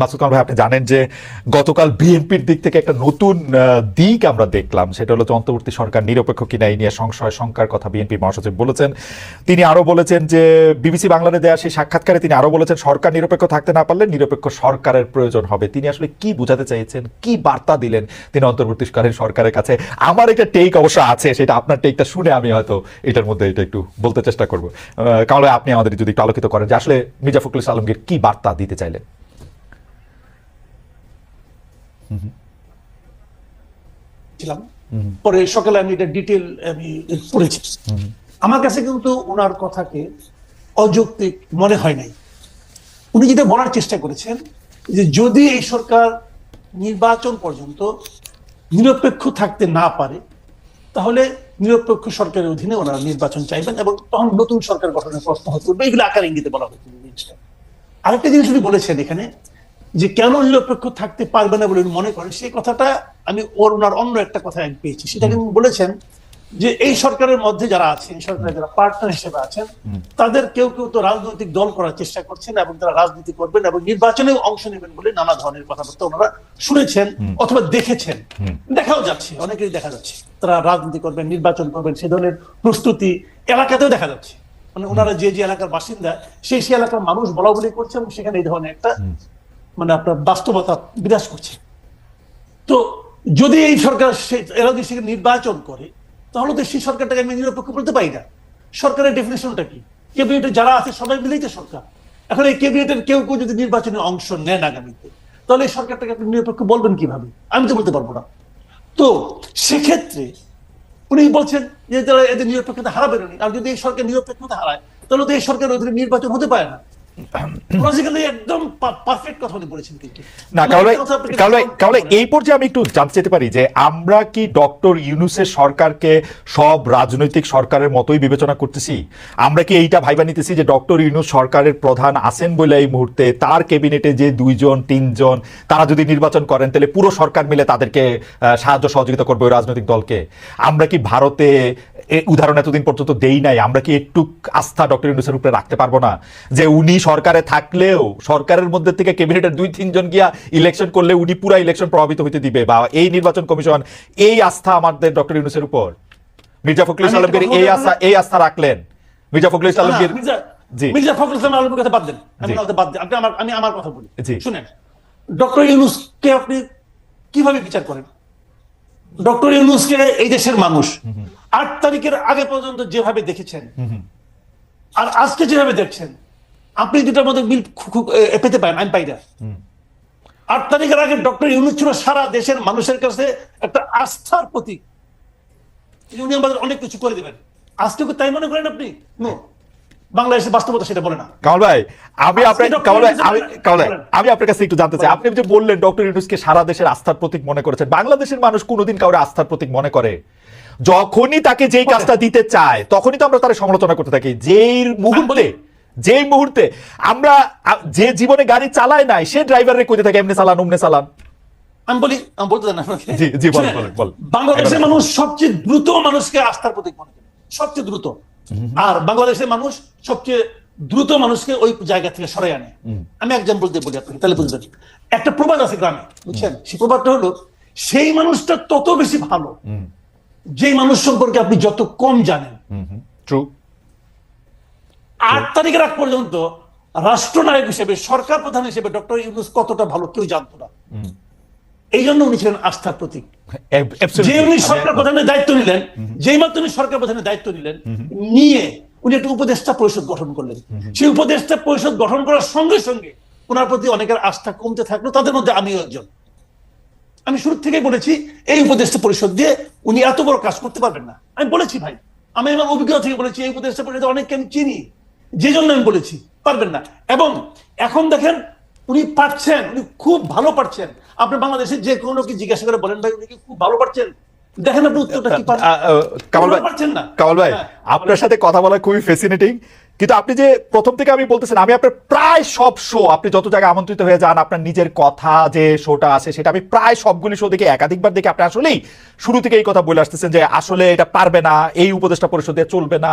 মাসুদ খান ভাই, আপনি জানেন যে গতকাল বিএনপির দিক থেকে একটা নতুন দিক আমরা দেখলাম। সেটা হলো অন্তর্বর্তী সরকার নিরপেক্ষ কিনা, এই নিয়ে সংশয়, শঙ্কার কথা বিএনপির মহাসচিব বলেছেন। তিনি আরও বলেছেন যে বিবিসি দেওয়া সেই সাক্ষাৎকারে তিনি আরও বলেছেন, সরকার নিরপেক্ষ থাকতে না পারলে নিরপেক্ষ সরকারের প্রয়োজন হবে। তিনি আসলে কি বোঝাতে চাইছেন, কি বার্তা দিলেন তিনি অন্তর্বর্তীকালীন সরকারের কাছে? আমার একটা টেক অবশ্য আছে, সেটা আপনার টেকটা শুনে আমি হয়তো এটার মধ্যে এটা একটু বলতে চেষ্টা করব। কারণ আপনি আমাদের যদি একটু আলোকিত করেন যে আসলে মির্জা ফখরুল আলমগীর কি বার্তা দিতে চাইলেন? ছিলাম। পরে সকালে আমি এটা ডিটেল আমি পড়েছি। আমার কাছে কিন্তু ওনার কথাকে অযৌক্তিক মনে হয় নাই। উনি যেটা বলার চেষ্টা করেছেন যে যদি এই সরকার নির্বাচন পর্যন্ত নিরপেক্ষ থাকতে না পারে তাহলে নিরপেক্ষ সরকারের অধীনে ওনারা নির্বাচন চাইবেন এবং তখন নতুন সরকার গঠনের প্রশ্ন হতে এগুলো আকার ইঙ্গিতে বলা হয়েছে। জিনিসটা আরেকটা জিনিস উনি বলেছেন এখানে যে কেন নিরপেক্ষ থাকতে পারবে না বলে মনে করেন সেই কথাটা আমি ওর ওনার অন্য একটা কথা আমি পেয়েছি। সেটা কিন্তু বলেছেন যে এই সরকারের মধ্যে যারা আছেন সরকারের যারা পার্টনার হিসেবে আছেন তাদের কেউ কেউ তো রাজনৈতিক দল করার চেষ্টা করছেন এবং তারা রাজনীতি করবেন এবং নির্বাচনে অংশ নেবেন বলে নানা ধরনের কথাবার্তা ওনারা শুনেছেন অথবা দেখেছেন। দেখাও যাচ্ছে অনেকেই দেখা যাচ্ছে। তারা রাজনীতি করবেন নির্বাচন করবেন সে ধরনের প্রস্তুতি এলাকাতেও দেখা যাচ্ছে। মানে ওনারা যে যে এলাকার বাসিন্দা সেই সেই এলাকার মানুষ বলা বলি করছে এবং সেখানে এই ধরনের একটা মানে আপনার বাস্তবতা বিরাজ করছে। তো যদি এই সরকার এরা যদি সেখানে নির্বাচন করে, তাহলে তো সেই সরকারটাকে আমি নিরপেক্ষ বলতে পারি না। সরকারের ডেফিনেশনটা কি? ক্যাবিনেটে যারা আছে, সবাই মিলেই তো সরকার। এখন এই ক্যাবিনেটের কেউ কেউ যদি নির্বাচনে অংশ নেন আগামীতে, তাহলে এই সরকারটাকে আপনি নিরপেক্ষ বলবেন কীভাবে? আমি তো বলতে পারব না। তো সেক্ষেত্রে উনি বলছেন যে, তারা এদের নিরপেক্ষতা হারাবেন আর যদি এই সরকার নিরপেক্ষতা হারায়, তাহলে তো এই সরকারের অধীনে নির্বাচন হতে পারে না। লজিক্যালি একদম পারফেক্ট কথা উনি বলেছেন কিন্তু। না কারণ একটা কথা আপনাকে কারণ বলতে কারণ হবে। না। এই পর্যায়ে আমি একটু জানতে চাইতে পারি যে আমরা কি ডক্টর ইউনুসের সরকারকে সব রাজনৈতিক সরকারের মতোই বিবেচনা করতেছি? আমরা কি এইটা ভাইবা নিতেছি যে ডক্টর ইউনুস সরকারের প্রধান আছেন বলে এই মুহূর্তে তার ক্যাবিনেটে যে দুইজন তিনজন তারা যদি নির্বাচন করেন তাহলে পুরো সরকার মিলে তাদেরকে সাহায্য সহযোগিতা করবে ওই রাজনৈতিক দলকে। আমরা কি ভারতে উদাহরণ এতদিন পর্যন্ত দেই নাই? আমরা কি একটু আস্থা ডক্টর ইউনুসের উপরে রাখতে পারব না? যে উনি সরকারে থাকলেও সরকারের মধ্যে থেকে ক্যাবিনেটের দুই তিনজন গিয়া ইলেকশন করলে উনি পুরা ইলেকশন প্রভাবিত হইতে দিবে বা এই নির্বাচন কমিশন এই আস্থা আমাদের ডক্টর ইউনুসের উপর। মির্জা ফখরুল ইসলামকে এই আস্থা এই আস্থা রাখলেন। মির্জা ফখরুল ইসলামকে মির্জা- জি। মির্জা ফখরুল ইসলাম আলমের কথা বাদ দেন। আমি। বাদ দেন আপনি আমার আমি আমার কথা বলি। শুনেন ডক্টর ইউনুসকে আপনি কীভাবে বিচার করেন? ডক্টর ইউনুসকে এই দেশের মানুষ আট তারিখের আগে পর্যন্ত যেভাবে দেখেছেন আর আজকে যেভাবে দেখছেন আপনি দুটার মধ্যে এ, পেতে পারেন আমি পাই না। আট তারিখের আগে ডক্টর ইউনুস ছিল সারা দেশের মানুষের কাছে একটা আস্থার প্রতীক। উনি আমাদের অনেক কিছু করে দেবেন। আজকে তাই মনে করেন আপনি? বাংলাদেশের বাস্তবতা সেটা বলে না। কামাল ভাই আমি আপনার কামাল ভাই আমি কামাল ভাই আমি আপনার কাছে একটু জানতে চাই। আপনি যে বললেন ডক্টর ইউনুসকে সারা দেশের আস্থার প্রতীক মনে করেছেন বাংলাদেশের মানুষ কোনোদিন কাউরে আস্থার প্রতীক মনে করে? যখনই তাকে যেই কাজটা দিতে চায় তখনই তো আমরা তার সমালোচনা করতে থাকি। যেই মুহূর্তে যেই মুহূর্তে আমরা যে জীবনে গাড়ি চালায় নাই সে ড্রাইভারে কইতে থাকে এমনি চালান উমনে চালান। আমি বলি আমি বলতে দেন। বাংলাদেশের মানুষ সবচেয়ে দ্রুত মানুষকে আস্থার প্রতীক মনে করে। সবচেয়ে দ্রুত। আর বাংলাদেশের মানুষ সবচেয়ে দ্রুত মানুষকে ওই জায়গা থেকে সরাই আনে। আমি এক্সাম্পল দিয়ে বলি আপনাকে তাহলে বুঝবেন। একটা প্রবাদ আছে গ্রামে বুঝছেন? সেই প্রবাদটা হলো সেই মানুষটা তত বেশি ভালো যেই মানুষ সম্পর্কে আপনি যত কম জানেন। ট্রু আট তারিখের আগ পর্যন্ত রাষ্ট্রনায়ক হিসেবে সরকার প্রধান হিসেবে ডক্টর ইউনুস কতটা ভালো কেউ জানতো না। এই জন্য উনি ছিলেন আস্থার প্রতীক। যে উনি সরকার প্রধানের দায়িত্ব নিলেন যেই মাত্র উনি সরকার প্রধানের দায়িত্ব নিলেন নিয়ে উনি একটা উপদেষ্টা পরিষদ গঠন করলেন। সেই উপদেষ্টা পরিষদ গঠন করার সঙ্গে সঙ্গে ওনার প্রতি অনেকের আস্থা কমতে থাকল তাদের মধ্যে আমিও একজন। আমি শুরু থেকেই বলেছি এই উপদেষ্টা পরিষদ দিয়ে উনি এত বড় কাজ করতে পারবেন না। আমি বলেছি ভাই আমি আমার অভিজ্ঞতা থেকে বলেছি এই উপদেষ্টা পরিষদ অনেককে আমি চিনি। যে জন্য আমি বলেছি পারবেন না। এবং এখন দেখেন উনি পারছেন উনি খুব ভালো পারছেন। আপনি বাংলাদেশের যে কোনো কি জিজ্ঞাসা করে বলেন ভাই উনি কি খুব ভালো পারছেন? দেখেন আপনি উত্তরটা কি কামাল ভাই পারছেন না? কামাল ভাই হ্যাঁ। আপনার সাথে কথা বলা খুবই ফ্যাসিনেটিং কিন্তু আপনি যে প্রথম থেকে আমি বলতেছেন আমি আপনার প্রায় সব শো আপনি যত জায়গায় আমন্ত্রিত হয়ে যান আপনার নিজের কথা যে শোটা আছে সেটা আমি প্রায় সবগুলি শো দেখে একাধিকবার দেখে আপনি আসলেই শুরু থেকে এই কথা বলে আসতেছেন যে আসলে এটা পারবে না এই উপদেষ্টা পরিষদে চলবে না।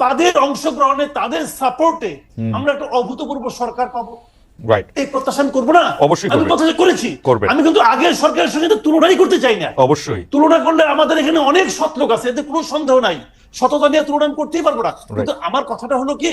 তাদের অংশগ্রহণে তাদের সাপোর্টে আমরা একটা অভূতপূর্ব সরকার পাবো। এই প্রত্যাশা আমি করব না? অবশ্যই আমি প্রত্যাশা করেছি। আমি কিন্তু আগের সরকারের সঙ্গে তুলনাই করতে চাই না। অবশ্যই। তুলনা করলে আমাদের এখানে অনেক সৎ লোক আছে এতে কোনো সন্দেহ নাই। সততা নিয়ে তুলনা আমি করতেই পারব না। কিন্তু আমার কথাটা হলো কি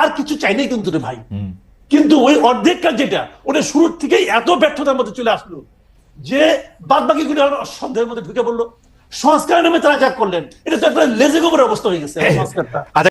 আর কিছু চাই নাই কিন্তু রে ভাই। কিন্তু ওই অর্ধেক কাজ যেটা ওটা শুরুর থেকেই এত ব্যর্থতার মধ্যে চলে আসলো যে বাদ বাকি গুলি সন্দেহের মধ্যে ঢুকে পড়ল। সংস্কার নামে তারা যা করলেন এটা তো একটা লেজে গোবর অবস্থা হয়ে গেছে সংস্কারটা। আচ্ছা